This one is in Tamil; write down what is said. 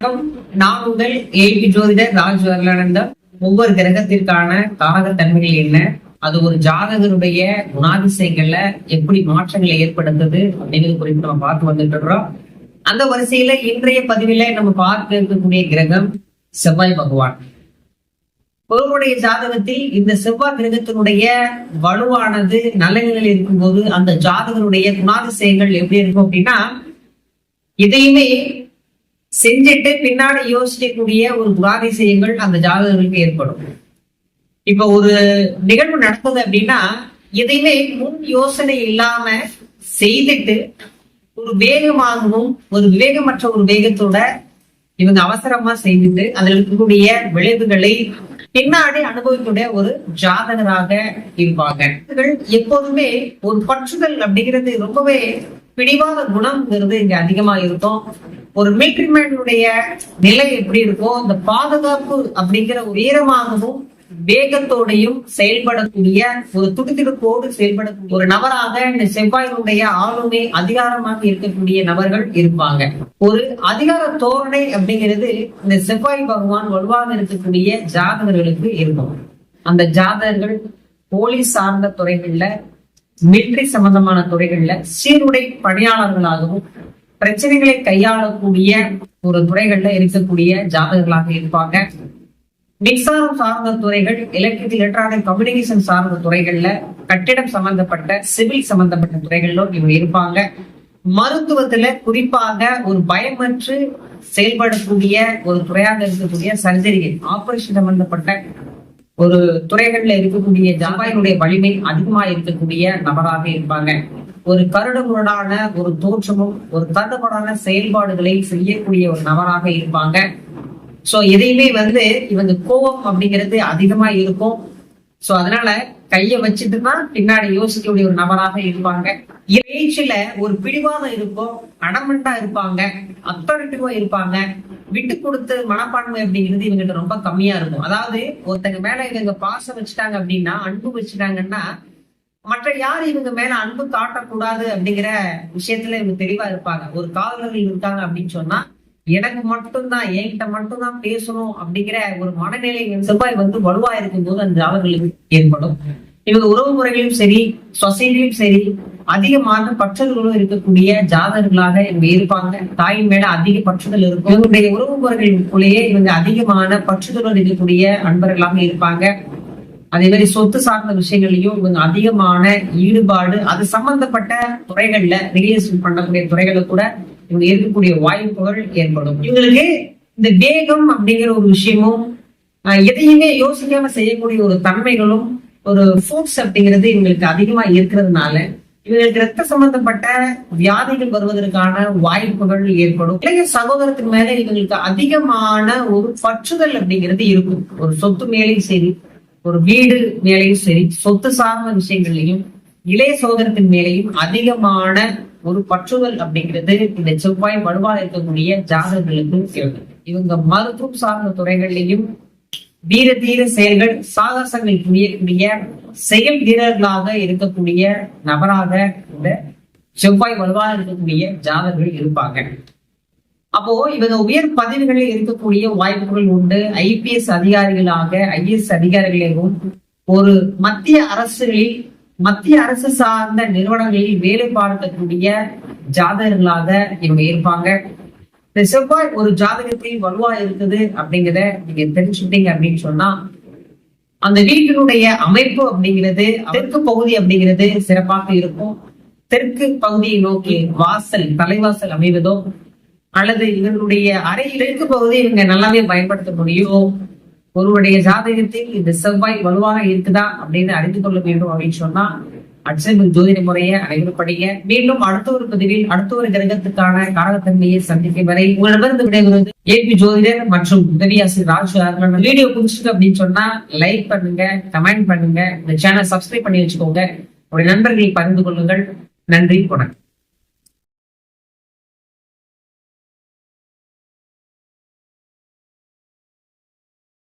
வணக்கம். நான் உங்கள் ஏழு ஜோதிடர் ராஜ் வரலானந்தம் ஒவ்வொரு கிரகத்திற்கான காரகத்தன்மைகள் என்ன? அது ஒரு ஜாதகருடைய குணாதிசயங்கள்ல எப்படி மாற்றங்களை ஏற்படுத்துது அப்படிங்கிறது குறித்து நம்ம பார்த்து வந்துட்டு இருக்கிறோம். அந்த வரிசையில இன்றைய பதிவில நம்ம பார்க்க இருக்கக்கூடிய கிரகம் செவ்வாய் பகவான். ஒருவருடைய ஜாதகத்தில் இந்த செவ்வாய் கிரகத்தினுடைய வலுவானது நல்ல நிலையில் இருக்கும்போது அந்த ஜாதகருடைய குணாதிசயங்கள் எப்படி இருக்கும் அப்படின்னா இதையுமே செஞ்சுட்டு பின்னாடி யோசிக்கக்கூடிய ஒரு குணாதிசயங்கள் அந்த ஜாதகர்களுக்கு ஏற்படும். இப்ப ஒரு நிகழ்வு நடந்தது அப்படின்னா எதையுமே முன் யோசனை இல்லாம செய்துட்டு ஒரு வேகமாகவும் ஒரு விவேகமற்ற ஒரு வேகத்தோட இவங்க அவசரமா செய்துட்டு அதில் இருக்கக்கூடிய விளைவுகளை பின்னாடி அனுபவிக்கூடிய ஒரு ஜாதகராக இருப்பாங்க. எப்போதுமே ஒரு பற்றுதல் அப்படிங்கிறது ரொம்பவே பிடிவாத குணம்ங்கிறது இங்க அதிகமா இருக்கும். ஒரு மிலிட்ரிமேனுடைய நிலை எப்படி இருக்கும் இந்த பாதுகாப்பு அப்படிங்கிற உயரமாகவும் வேகத்தோடையும் செயல்படக்கூடிய ஒரு துடிதுடிப்போடு செயல்படக்கூடிய ஒரு நபராக இந்த செவ்வாயினுடைய ஆளுமை அதிகாரமாக இருக்கக்கூடிய நபர்கள் இருப்பாங்க. ஒரு அதிகார தோரணை அப்படிங்கிறது இந்த செவ்வாய் பகவான் வலுவாக இருக்கக்கூடிய ஜாதகர்களுக்கு இருக்கும். அந்த ஜாதகர்கள் போலீஸ் சார்ந்த துறைகள்ல மிலிட்ரி சம்பந்தமான துறைகள்ல சீருடை பணியாளர்களாகவும் பிரச்சனைகளை கையாளக்கூடிய ஒரு துறைகள்ல இருக்கக்கூடிய ஜாதகர்களாக இருப்பாங்க. மின்சாரம் சார்ந்த துறைகள் எலக்ட்ரிக்கல் எலக்ட்ரானிக் கம்யூனிகேஷன் சார்ந்த துறைகள்ல கட்டிடம் சம்பந்தப்பட்ட சிவில் சம்பந்தப்பட்ட துறைகளிலும் இவங்க இருப்பாங்க. மருத்துவத்துல குறிப்பாக ஒரு பயமற்று செயல்படக்கூடிய ஒரு துறையாக இருக்கக்கூடிய சர்ஜரிகள் ஆபரேஷன் சம்பந்தப்பட்ட ஒரு துறைகள்ல இருக்கக்கூடிய ஜாபாயினுடைய வலிமை அதிகமா இருக்கக்கூடிய நபராக இருப்பாங்க. ஒரு கருடமுரடான ஒரு தோற்றமும் ஒரு கருடமுரடான செயல்பாடுகளை செய்யக்கூடிய ஒரு நபராக இருப்பாங்க. சோ எதையுமே வந்து இவங்க கோபம் அப்படிங்கிறது அதிகமா இருக்கும். சோ அதனால கைய வச்சுட்டு தான் பின்னாடி யோசிக்கக்கூடிய ஒரு நபராக இருப்பாங்க. பேச்சுல ஒரு பிடிவாதம் இருக்கும் அடமண்டா இருப்பாங்க அத்தாரிட்டிவா இருப்பாங்க. விட்டு கொடுத்து மனப்பான்மை அப்படிங்கிறது இவங்கிட்ட ரொம்ப கம்மியா இருக்கும். அதாவது ஒருத்தங்க மேல இவங்க பாசம் வச்சுட்டாங்க அப்படின்னா அன்பு வச்சுட்டாங்கன்னா மற்ற யார் இவங்க மேல அன்பு காட்டக்கூடாது அப்படிங்கிற விஷயத்துல இவங்க தெளிவா இருப்பாங்க. ஒரு காதலர்கள் இருக்காங்க அப்படின்னு சொன்னா எனக்கு மட்டும்தான் என்கிட்ட மட்டும்தான் பேசணும் அப்படிங்கிற ஒரு மனநிலை செவ்வாய் வந்து வலுவா இருக்கும் போது அந்த அவர்களுக்கு ஏற்படும். இவங்க உறவு முறைகளிலும் சரி சொசைட்டிலும் சரி அதிகமான பற்றுதல்களும் இருக்கக்கூடிய ஜாதகர்களாக இவங்க இருப்பாங்க. தாயின் மேல அதிக பற்றுதல் இருக்கும். இவங்களுடைய உறவு முறைகளுக்குள்ளேயே இவங்க அதிகமான பற்றுதலுடன் இருக்கக்கூடிய அன்பர்களாக இருப்பாங்க. அதே மாதிரி சொத்து சார்ந்த விஷயங்களையும் இவங்க அதிகமான ஈடுபாடு அது சம்பந்தப்பட்ட துறைகள்ல ரிலேஷன் பண்ணக்கூடிய துறைகளை கூட இவங்க இருக்கக்கூடிய வாய்ப்புகள் ஏற்படும். இவங்களுக்கு இந்த வேகம் அப்படிங்கிற ஒரு விஷயமும் எதையுமே யோசிக்காம செய்யக்கூடிய ஒரு தன்மைகளும் ஒரு ஃபோர்ஸ் அப்படிங்கிறது இவங்களுக்கு அதிகமா இருக்கிறதுனால இவங்களுக்கு ரத்த சம்பந்தப்பட்ட வியாதிகள் வருவதற்கான வாய்ப்புகள் ஏற்படும். இளைய சகோதரத்துக்கு மேல இவங்களுக்கு அதிகமான ஒரு பற்றுதல் அப்படிங்கிறது இருக்கும். ஒரு சொத்து மேலேயும் சரி ஒரு வீடு மேலையும் சரி சொத்து சார்ந்த விஷயங்கள்லையும் இளைய சோதனத்தின் மேலையும் அதிகமான ஒரு பற்றுதல் அப்படிங்கிறது இந்த செவ்வாய் வலுவா இருக்கக்கூடிய ஜாதகர்களுக்கு இருக்கு. இவங்க மருத்துவம் சார்ந்த துறைகள்லையும் வீர தீர செயல்கள் சாகசங்கள் புரியக்கூடிய செயல் வீரர்களாக இருக்கக்கூடிய நபராக இந்த செவ்வாய் வலுவாக இருக்கக்கூடிய ஜாதகர்கள் இருப்பாங்க. அப்போ இவங்க உயர் பதவிகளில் இருக்கக்கூடிய வாய்ப்புகள் உண்டு. ஐபிஎஸ் அதிகாரிகளாக ஐஎஸ் அதிகாரிகளாகவும் ஒரு மத்திய அரசுகளில் மத்திய அரசு சார்ந்த நிறுவனங்களில் வேலை பார்க்கக்கூடிய ஜாதகர்களாக இவங்க இருப்பாங்க. இந்த செவ்வாய் ஒரு ஜாதகத்தில் வலுவா இருக்குது அப்படிங்கிறத நீங்க தெரிஞ்சுட்டீங்க அப்படின்னு சொன்னா அந்த வீட்டினுடைய அமைப்பு அப்படிங்கிறது தெற்கு பகுதி அப்படிங்கிறது சிறப்பாக இருக்கும். தெற்கு பகுதியை நோக்கி வாசல் தலைவாசல் அமைவதும் அல்லது இவர்களுடைய அறை தெற்கு பகுதி இவங்க நல்லாவே பயன்படுத்த முடியும். ஒருவருடைய ஜாதகத்தில் இந்த செவ்வாய் வலுவாக இருக்குதா அப்படின்னு அறிந்து கொள்ள வேண்டும் அப்படின்னு சொன்னா அட்சபிள் ஜோதிட முறையை அனைவரும் படிங்க மீண்டும் அடுத்த ஒரு பதிவில் அடுத்த ஒரு கிரகத்துக்கான காரகத்தன்மையை சந்திக்கும் வரை உங்களிடமிருந்து விடைபெறுவது ஏபி ஜோதிடர் மற்றும் உதவியாசிரியர் ராஜ் அருணன் வீடியோ பிடிச்சிருக்கு அப்படின்னு சொன்னா லைக் பண்ணுங்க கமெண்ட் பண்ணுங்க. இந்த சேனல் சப்ஸ்கிரைப் பண்ணி வச்சுக்கோங்க. உங்களுடைய நண்பர்களை பகிர்ந்து கொள்ளுங்கள். நன்றி வணக்கம்.